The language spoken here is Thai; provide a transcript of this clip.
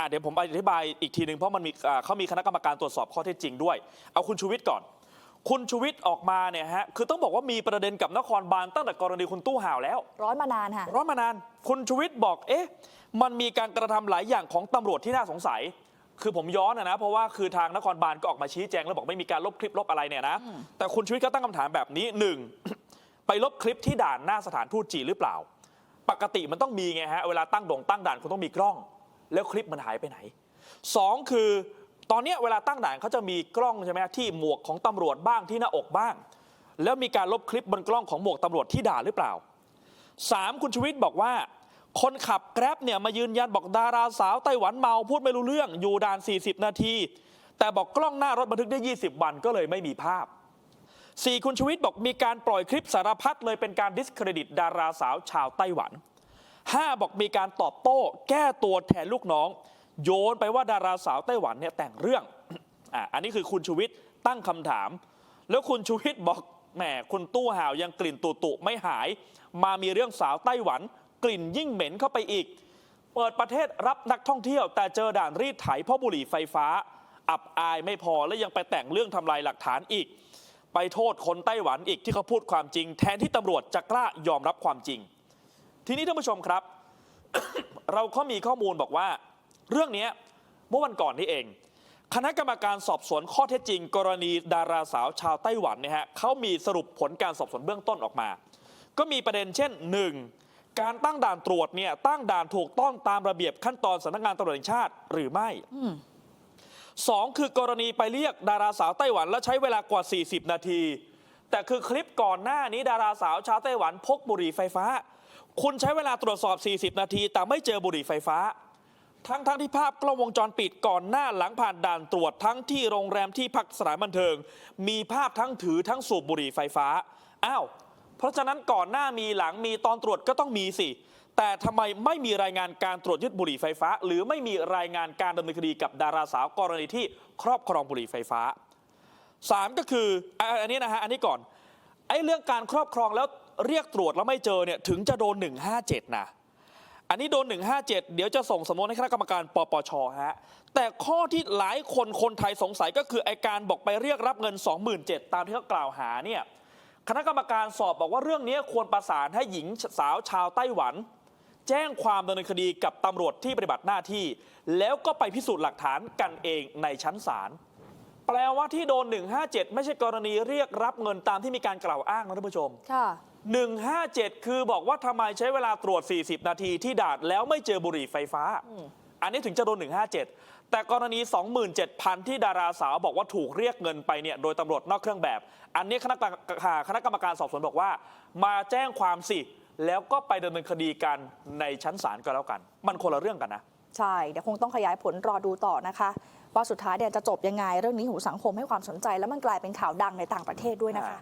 อะเดี๋ยวผมอธิบายอีกทีหนึ่งเพราะมันมีอ่าเขามีคณะกรรมการตรวจสอบข้อเท็จจริงด้วย เอาคุณชูวิทย์ก่อน คุณชูวิทย์ออกมาเนี่ยฮะคือต้องบอกว่ามีประเด็นกับนครบาลตั้งแต่กรณีคุณตู้ห่าวแล้ว ร้อนมานานค่ะ ร้อนมานาน คุณชูวิทย์บอก เอ๊ะ มันมีการกระทำหลายอย่างของตำรวจที่น่าสงสัย คือผมย้อนนะนะ เพราะว่าคือทางนครบาลก็ออกมาชี้แจงแล้วบอกไม่มีการลบคลิปลบอะไรเนี่ยนะ แต่คุณชูวิทย์ก็ตั้งคำถามแบบนี้หนึ่ง ไปลบคลิปที่ด่านหน้าสถานทูตจีนหรือเปล่า ปกติมันต้องมีไงฮะ เวลาตั้งโด่งตั้งด่านคุณต้องมีกล้อง แล้วคลิปมันหายไปไหนสองคือตอนนี้เวลาตั้งด่านเขาจะมีกล้องใช่ไหมที่หมวกของตำรวจบ้างที่หน้าอกบ้าง แล้วมีการลบคลิปบนกล้องของหมวกตำรวจที่ด่าหรือเปล่าสามคุณชูวิทย์บอกว่า คนขับแกร็บเนี่ยมายืนยันบอกดาราสาวไต้หวันเมาพูดไม่รู้เรื่องอยู่ด่าน 40 นาที แต่บอกกล้องหน้ารถบันทึกได้ 20 วันก็เลยไม่มีภาพ 4 คุณชูวิทย์บอกมีการปล่อยคลิปสารพัดเลยเป็นการดิสเครดิตดาราสาวชาวไต้หวัน 5 บอกมีการตอบโต้ แก้ตัวแทนลูกน้อง โยนไปว่าดาราสาวไต้หวันเนี่ยแต่งเรื่องอะอันนี้คือคุณชูวิทย์ตั้งคำถาม แล้วคุณชูวิทย์บอกแหมคุณตู้ห่าวยังกลิ่นตุตุไม่หาย มามีเรื่องสาวไต้หวัน กลิ่นยิ่งเหม็นเข้าไปอีก เปิดประเทศรับนักท่องเที่ยว แต่เจอด่านรีดไถเพราะบุหรี่ไฟฟ้า อับอายไม่พอและยังไปแต่งเรื่องทำลายหลักฐานอีก ไปโทษคนไต้หวันอีกที่เขาพูดความจริง แทนที่ตำรวจจะกล้ายอมรับความจริง ทีนี้ท่านผู้ชมครับ เราก็มีข้อมูลบอกว่า เรื่องนี้เมื่อวันก่อนนี้เอง คณะกรรมการสอบสวนข้อเท็จจริง กรณีดาราสาวชาวไต้หวันเนี่ยฮะเขามีสรุปผลการสอบสวนเบื้องต้นออกมา ก็มีประเด็นเช่น 1. การตั้งด่านตรวจเนี่ยตั้งด่านถูกต้องตามระเบียบขั้นตอนสำนักงานตำรวจแห่งชาติหรือไม่สองคือกรณีไปเรียกดาราสาวไต้หวัน แล้วใช้เวลากว่า 40 นาที แต่คือคลิปก่อนหน้านี้ดาราสาวชาวไต้หวันพกบุหรี่ไฟฟ้า คุณใช้เวลาตรวจสอบ 40 นาที แต่ไม่เจอบุหรี่ไฟฟ้า ทั้งทั้งที่ภาพกล้องวงจรปิดก่อนหน้าหลังผ่านด่านตรวจทั้งที่โรงแรมที่พักสถานบันเทิง มีภาพทั้งถือทั้งสูบบุหรี่ไฟฟ้า อ้าว เพราะฉะนั้นก่อนหน้ามีหลังมีตอนตรวจก็ต้องมีสิ แต่ทำไมไม่มีรายงานการตรวจยึดบุหรี่ไฟฟ้า หรือไม่มีรายงานการดำเนินคดีกับดาราสาวกรณีที่ครอบครองบุหรี่ไฟฟ้าสามก็คืออันนี้นะฮะอันนี้ก่อนไอ้เรื่องการครอบครองแล้ว เรียกตรวจแล้วไม่เจอเนี่ยถึงจะโดน 157 นะ อันนี้โดน 157 เดี๋ยวจะส่งสำนวนให้คณะกรรมการปปชฮะแต่ข้อที่หลายคนคนไทยสงสัยก็คือไอการบอกไปเรียกรับเงิน 27,000ตามที่เขากล่าวหาเนี่ยคณะกรรมการสอบบอกว่าเรื่องนี้ควรประสานให้หญิงสาวชาวไต้หวัน แจ้งความดำเนินคดีกับตำรวจที่ปฏิบัติหน้าที่ แล้วก็ไปพิสูจน์หลักฐานกันเองในชั้นศาลแปลว่าที่โดน 157 ไม่ใช่กรณีเรียกรับเงินตามที่มีการกล่าวอ้างนะท่านผู้ชม ค่ะ 157 คือบอกว่าทำไมใช้เวลาตรวจ 40 นาทีที่ด่านแล้วไม่เจอบุหรี่ไฟฟ้า อันนี้ถึงจะโดน 157 แต่กรณี 27,000 ที่ดาราสาวบอกว่าถูกเรียกเงินไปเนี่ยโดยตำรวจนอกเครื่องแบบ อันนี้คณะกรรมการคณะกรรมการสอบสวนบอกว่า มาแจ้งความสิ แล้วก็ไปดำเนินคดีกันในชั้นศาลก็แล้วกัน มันคนละเรื่องกันนะ ใช่ เดี๋ยวคงต้องขยายผลรอดูต่อนะคะว่าสุดท้ายเนี่ยจะจบยังไงเรื่องนี้หูสังคมให้ความสนใจ แล้วมันกลายเป็นข่าวดังในต่างประเทศด้วยนะคะ